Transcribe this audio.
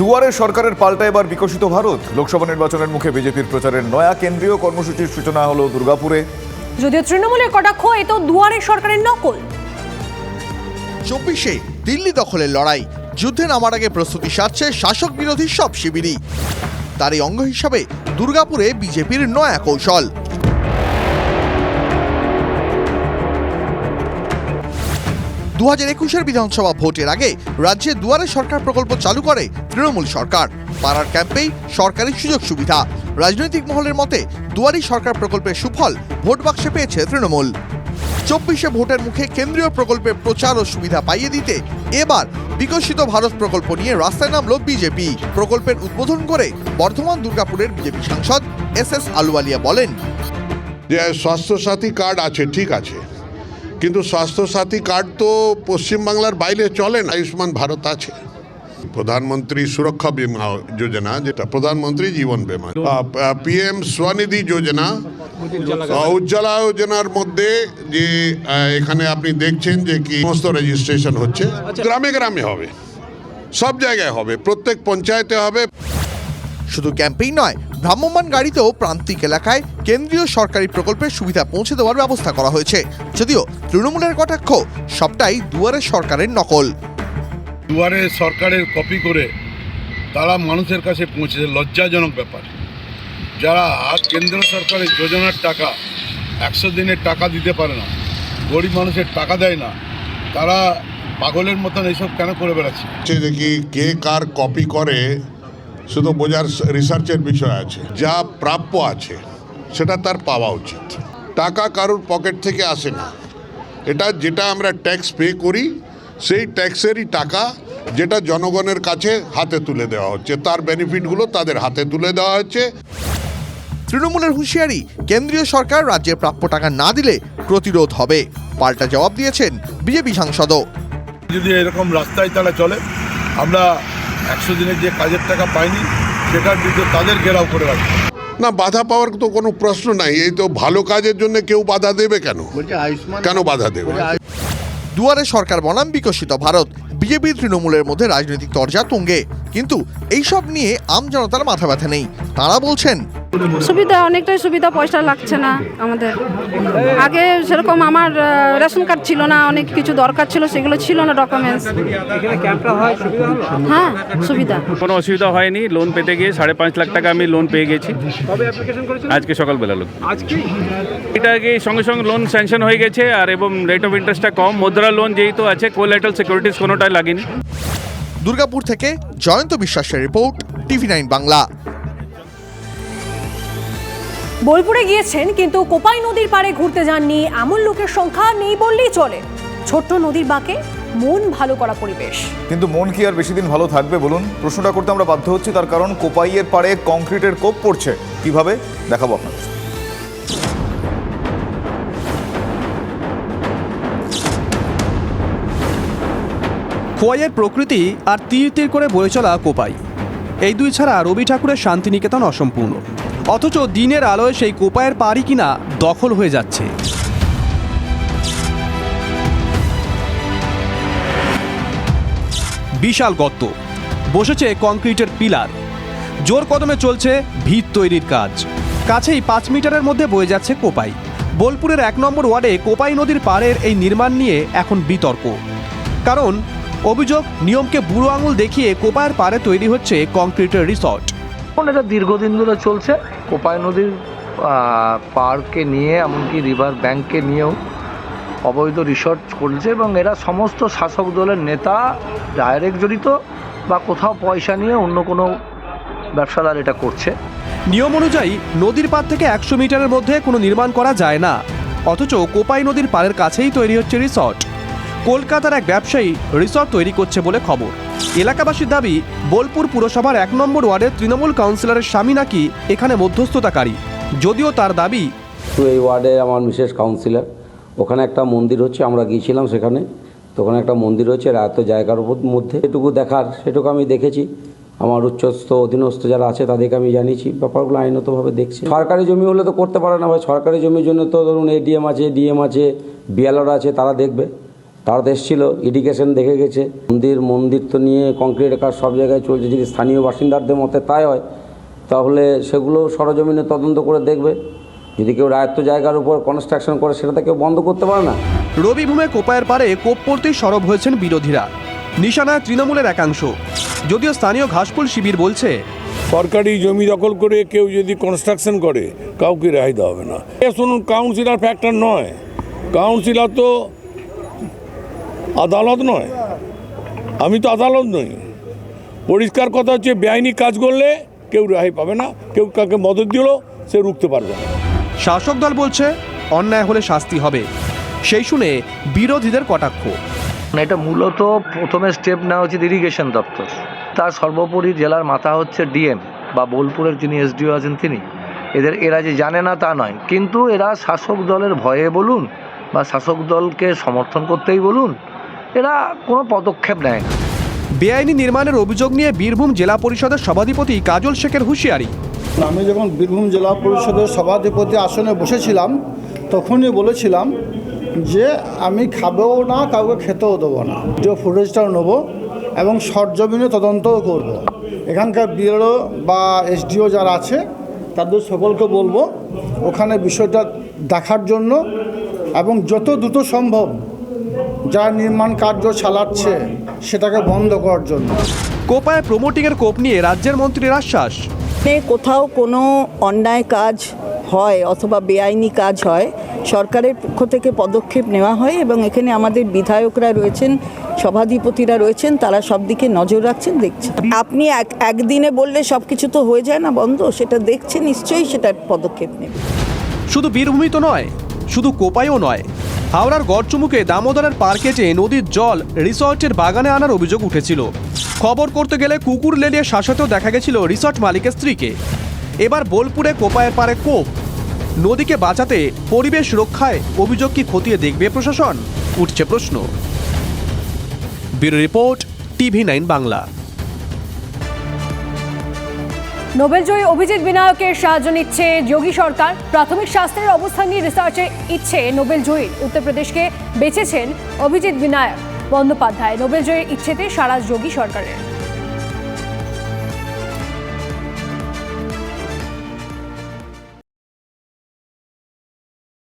দুয়ারে সরকারের পাল্টা এবার বিকশিত ভারত। লোকসভা নির্বাচনের মুখে বিজেপির প্রচারের নয়া কেন্দ্রীয় কর্মসূচির সূচনা হলো দুর্গাপুরে। যদিও তৃণমূলের কটাক্ষ এ তো দুয়ারে সরকারের নকল। চব্বিশে দিল্লি দখলের লড়াই। যুদ্ধে নামার আগে প্রস্তুতি সারছে শাসক বিরোধী সব শিবিরই। তারই অঙ্গ হিসাবে দুর্গাপুরে বিজেপির নয়া কৌশল। দু হাজার একুশের বিধানসভা ভোটের আগে রাজ্যে দুয়ারে সরকার প্রকল্প চালু করে তৃণমূল সরকার। পাড়ার ক্যাম্পেই সরকারি সুযোগ সুবিধা। রাজনৈতিক মহলের মতে, দুয়ারি সরকার প্রকল্পের সুফল ভোট বাক্সে পেয়েছে তৃণমূল। চব্বিশে ভোটের মুখে কেন্দ্রীয় প্রকল্পের প্রচার ও সুবিধা পাইয়ে দিতে এবার বিকশিত ভারত প্রকল্প নিয়ে রাস্তায় নামল বিজেপি। প্রকল্পের উদ্বোধন করে বর্ধমান দুর্গাপুরের বিজেপি সাংসদ এস এস আলুওয়ালিয়া বলেন, যে স্বাস্থ্যসাথী কার্ড আছে, ঠিক আছে। কিন্তু স্বাস্থ্যসাথী কার্ড তো পশ্চিমবাংলার বাইরে চলে না আয়ুষ্মান ভারত আছে। প্রধানমন্ত্রী সুরক্ষা বিমা যোজনা যেটা প্রধানমন্ত্রী জীবন বিমা। পিএম স্বনিধি যোজনা উজ্জ্বলা যোজনার মধ্যে যে এখানে আপনি দেখছেন যে কি সমস্ত রেজিস্ট্রেশন হচ্ছে। গ্রামে গ্রামে হবে। সব জায়গায় হবে প্রত্যেক পঞ্চায়েতে হবে। শুধু ক্যাম্পেইন নয় ভ্রাম্যমাণ গাড়িতেও প্রান্তিক এলাকায় কেন্দ্রীয় সরকারি প্রকল্পের সুবিধা পৌঁছে দেওয়ার ব্যবস্থা করা হয়েছে। যদিও তৃণমূলের কটাক্ষ সবটাই দুয়ারে সরকারের নকল। দুয়ারে সরকারের কপি করে তারা মানুষের কাছে পৌঁছেছে লজ্জাজনক ব্যাপার। যারা কেন্দ্র সরকারের যোজনার টাকা একশো দিনের টাকা দিতে পারে না গরিব মানুষের টাকা দেয় না তারা পাগলের মতন এইসব কেন করে বেড়াচ্ছে? কি কে কার কপি করে শুধু বোঝার রিসার্চের বিষয় আছে যা প্রাপ্য আছে সেটা তার পাওয়া উচিত। টাকা কারোর পকেট থেকে আসে না। এটা যেটা আমরা ট্যাক্স পে করি সেই ট্যাক্সেরই টাকা যেটা জনগণের কাছে হাতে তুলে দেওয়া হচ্ছে। তার বেনিফিটগুলো তাদের হাতে তুলে দেওয়া হচ্ছে। তৃণমূলের হুঁশিয়ারি কেন্দ্রীয় সরকার রাজ্যের প্রাপ্য টাকা না দিলে প্রতিরোধ হবে। পাল্টা জবাব দিয়েছেন বিজেপি সাংসদও। যদি এরকম রাস্তায় তারা চলে আমরা একশো দিনের যে কাজের টাকা পায়নি সেটার বিরুদ্ধে তাদের ঘেরাও করে রাখবে। না বাধা পাওয়ার তো কোনো প্রশ্ন নাই। এই তো ভালো কাজের জন্য কেউ বাধা দেবে কেন? কেন বাধা দেবে? দুয়ারে সরকার বনাম বিকশিত ভারত বিজেপি তৃণমূলের মধ্যে রাজনৈতিক তরজা তুঙ্গে। কিন্তু এইসব নিয়ে আম জনতার মাথা ব্যথা নেই। তারা বলছেন সুবিধা অনেকটাই সুবিধা পয়সা লাগছে না আমাদের। আগে সেরকম আমার রেশন কার্ড ছিল না অনেক কিছু দরকার ছিল সেগুলো ছিল না ডকুমেন্টস হ্যাঁ সুবিধা কোনো অসুবিধা হয়নি লোন পেতে গিয়ে সাড়ে পাঁচ লাখ টাকা আমি লোন পেয়ে গেছি। আজকে সকালবেলা লোক এটা আগে সঙ্গে সঙ্গে লোন স্যাংশন হয়ে গেছে আর এবং রেট অফ ইন্টারেস্টটা কম। মুদ্রা লোন যেহেতু আছে কোলাইটাল সিকিউরিটিস কোনোটাই লাগেনি। দুর্গাপুর থেকে জয়ন্ত বিশ্বাসের রিপোর্ট টিভি নাইন বাংলা। বোলপুরে গিয়েছেন কিন্তু কোপাই নদীর পাড়ে ঘুরতে যাননি। এমন লোকের সংখ্যা নেই বললেই চলে। ছোট্ট নদীর বাঁকে মন ভালো করা পরিবেশ। কিন্তু মন কি আর বেশি দিন ভালো থাকবে বলুন? প্রশ্নটা করতে আমরা বাধ্য হচ্ছি তার কারণ কোপাইয়ের পাড়ে কংক্রিটের কোপ পড়ছে। কীভাবে? দেখাবো আপনাদের। খোয়াইয়ের প্রকৃতি আর তীর তীর করে বয়ে চলা কোপাই। এই দুই ছাড়া রবি ঠাকুরের শান্তিনিকেতন অসম্পূর্ণ। অথচ দিনের আলোয় সেই কোপায়ের পাড়ি কিনা দখল হয়ে যাচ্ছে। বিশাল গর্ত, বসেছে কংক্রিটের পিলার। জোর কদমে চলছে ভিত তৈরির কাজ। কাছেই পাঁচ মিটারের মধ্যে বয়ে যাচ্ছে কোপাই। বোলপুরের এক নম্বর ওয়ার্ডে কোপাই নদীর পাড়ের এই নির্মাণ নিয়ে এখন বিতর্ক। কারণ, অভিযোগ, নিয়মকে বুড়ো আঙুল দেখিয়ে কোপায়ের পাড়ে তৈরি হচ্ছে কংক্রিটের রিসর্ট। এটা দীর্ঘদিন ধরে চলছে। কোপাই নদীর পাড়কে নিয়ে, এমনকি রিভার ব্যাংককে নিয়েও অবৈধ রিসর্ট চলছে এবং এরা সমস্ত শাসক দলের নেতা ডাইরেক্ট জড়িত বা কোথাও পয়সা নিয়ে অন্য কোনো ব্যবসাদার এটা করছে। নিয়ম অনুযায়ী নদীর পাড় থেকে একশো মিটারের মধ্যে কোনো নির্মাণ করা যায় না। অথচ কোপাই নদীর পাড়ের কাছেই তৈরি হচ্ছে রিসর্ট। কলকাতার এক ব্যবসায়ী রিসর্ট তৈরি করছে বলে খবর। এলাকাবাসীর দাবি, বোলপুর পুরসভার এক নম্বর ওয়ার্ডের তৃণমূল কাউন্সিলরের স্বামী নাকি এখানে মধ্যস্থতাকারী। যদিও তার দাবি, তো এই ওয়ার্ডে আমার মিসেস কাউন্সিলর। ওখানে একটা মন্দির হচ্ছে, আমরা গিয়েছিলাম সেখানে। তো ওখানে একটা মন্দির হচ্ছে এত জায়গার মধ্যে। এটুকু দেখার, সেটুকু আমি দেখেছি। আমার উচ্চস্থ, অধীনস্থ যারা আছে, তাদেরকে আমি জানিয়েছি। ব্যাপারগুলো আইনতভাবে দেখছি। সরকারি জমি হলে তো করতে পারে না ভাই। সরকারি জমির জন্য তো ধরুন এডিএম আছে ডিএম আছে বিএলআর আছে, তারা দেখবে। তারা তো এসেছিল ইরিগেশন দেখে গেছে। মন্দির মন্দির তো নিয়ে কংক্রিটের কাজ সব জায়গায় চলছে যদি স্থানীয় বাসিন্দাদের মতে তাই হয় তাহলে সেগুলো সরজমিনে তদন্ত করে দেখবে। যদি কেউ রায়ত্ব জায়গার উপর কনস্ট্রাকশন করে সেটা কেউ বন্ধ করতে পারে না। রবিভূমে কোপায়ের পারে কোপ পড়তেই সরব হয়েছেন বিরোধীরা। নিশানায় তৃণমূলের একাংশ। যদিও স্থানীয় ঘাসফুল শিবির বলছে সরকারি জমি দখল করে কেউ যদি কনস্ট্রাকশন করে কাউকে রেহাই দেওয়া হবে না। এ শুনুন কাউন্সিলর ফ্যাক্টর নয়। কাউন্সিলার তো আদালত নয়। আমি তো আদালত নই। পরিষ্কার কথা হচ্ছে বেআইনি কাজ করলে কেউ রেহাই পাবে না কেউ কাকে মদত দিল সে রুখতে পারবে না। শাসক দল বলছে অন্যায় হলে শাস্তি হবে। সেই শুনে বিরোধীদের কটাক্ষ। এটা মূলত প্রথমে স্টেপ নেওয়া উচিত ইরিগেশন দপ্তর। তার সর্বোপরি জেলার মাথা হচ্ছে ডিএম বা বোলপুরের যিনি এসডিও আছেন তিনি। এদের এরা যে জানে না তা নয়। কিন্তু এরা শাসক দলের ভয়ে বলুন বা শাসক দলকে সমর্থন করতেই বলুন এরা কোনো পদক্ষেপ নেয় না। বেআইনি নির্মাণের অভিযোগ নিয়ে বীরভূম জেলা পরিষদের সভাধিপতি কাজল শেখের হুঁশিয়ারি। আমি যখন বীরভূম জেলা পরিষদের সভাধিপতি আসনে বসেছিলাম তখনই বলেছিলাম যে আমি খাবেও না কাউকে খেতেও দেবো না। ভিডিও ফুটেজটাও নেব এবং সরজমিনে তদন্তও করব। এখানকার বিএলও বা এসডিও যারা আছে তাদের সকলকে বলব ওখানে বিষয়টা দেখার জন্য এবং যত দ্রুত সম্ভব যারা নির্মাণ কার্য চালাচ্ছে সেটাকে বন্ধ করার জন্য। কোপায় প্রমোটিংয়ের কোপ নিয়ে রাজ্যের মন্ত্রীর আশ্বাস। কোথাও কোনো অন্যায় কাজ হয় অথবা বেআইনি কাজ হয় সরকারের পক্ষ থেকে পদক্ষেপ নেওয়া হয় এবং এখানে আমাদের বিধায়করা রয়েছেন সভাধিপতিরা রয়েছেন তারা সব দিকে নজর রাখছেন দেখছেন। আপনি এক একদিনে বললে সব কিছু তো হয়ে যায় না বন্ধ সেটা দেখছে নিশ্চয়ই সেটার পদক্ষেপ নেবে। শুধু বীরভূমি তো নয় শুধু কোপাইও নয় হাওড়ার গড়চুমুকে দামোদরের পার কেটে নদীর জল রিসর্টের বাগানে আনার অভিযোগ উঠেছিল। খবর করতে গেলে কুকুর লেলিয়ে শাসাতেও দেখা গেছিল রিসর্ট মালিকের স্ত্রীকে। এবার বোলপুরে কোপায়ের পারে কোপ। নদীকে বাঁচাতে পরিবেশ রক্ষায় অভিযোগ কি খতিয়ে দেখবে প্রশাসন? উঠছে প্রশ্ন। Bureau report, TV nine Bangla. নোবেলজয়ী Abhijit বিনায়কের সাহায্য নিচ্ছে যোগী সরকার। প্রাথমিক স্বাস্থ্যের অবস্থা নিয়ে রিসার্চে ইচ্ছে নোবেলজয়ীর। উত্তরপ্রদেশকে বেঁচেছেন অভিজিৎ বিনায়ক বন্দ্যোপাধ্যায়। নোবেলজয়ীর ইচ্ছেতে সারা যোগী সরকারের।